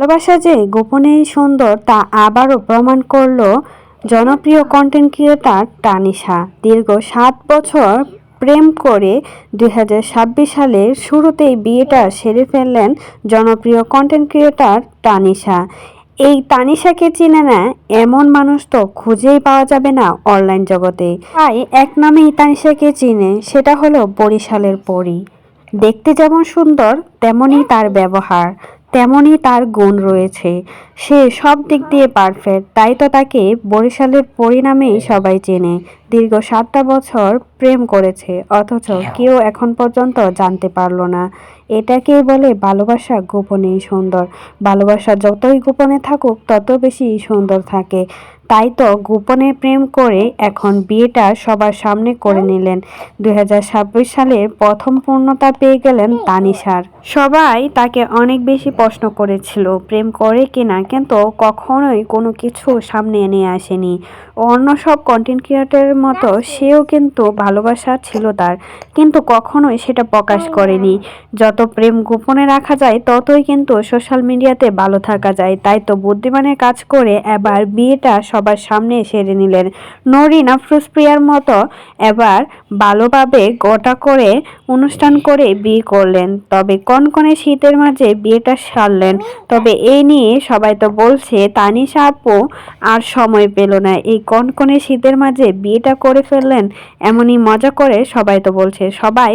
ভালোবাসা যে গোপনেই সুন্দর, তা আবারও প্রমাণ করল জনপ্রিয় কন্টেন্ট ক্রিয়েটার টানিশা দীর্ঘ সাত বছর প্রেম করে দু হাজার ছাব্বিশ সালের শুরুতেই বিয়েটা সেরে ফেললেন জনপ্রিয় কন্টেন্ট ক্রিয়েটার টানিশা এই তানিশাকে চিনে না, এমন মানুষ তো খুঁজেই পাওয়া যাবে না অনলাইন জগতে। তাই এক নামেই তানিশাকে চিনে, সেটা হলো বরিশালের পরী। দেখতে যেমন সুন্দর, তেমনই তার ব্যবহার। তেমনই তার গুণ রয়েছে। সে সব দিক দিয়ে পারফেক্ট তাই তো তাকে বরিশালের পরিণামেই সবাই চেনে। দীর্ঘ সাতটা বছর প্রেম করেছে অথচ কেউ এখন পর্যন্ত জানতে পারল না। এটাকে বলে ভালোবাসা গোপনেই সুন্দর। ভালোবাসা যতই গোপনে থাকুক তত বেশি সুন্দর থাকে। তাই তো গোপনে প্রেম করে এখন বিয়েটা সবার সামনে করে নিলেন। দুই সালের প্রথম পূর্ণতা পেয়ে গেলেন তানিশার। সবাই তাকে অনেক বেশি প্রশ্ন করেছিল, প্রেম করে কিনা কিন্তু কখনোই কোনো কিছু সামনে এনে আসেনি। অন্য সব কন্টেন্ট ক্রিয়েটরের মতো সেও কিন্তু ভালোবাসা ছিল তার, কিন্তু কখনোই সেটা প্রকাশ করেনি। যত প্রেম গোপনে রাখা যায়, ততই কিন্তু সোশ্যাল মিডিয়াতে ভালো থাকা যায়। তাই তো বুদ্ধিমানের কাজ করে এবার বিয়েটা সবার সামনে সেরে নিলেন। নরিন আফরোজপ্রিয়ার মতো এবার ভালোভাবে গোটা করে অনুষ্ঠান করে বিয়ে করলেন। তবে কনকনে শীতের মাঝে বিয়েটা সারলেন। তবে এই নিয়ে সবাই তো বলছে, তানিশা আপু আর সময় পেল না। এই কনকনে শীতের মাঝে বিয়েটা করে ফেললেন এমনই মজা করে সবাই তো বলছে। সবাই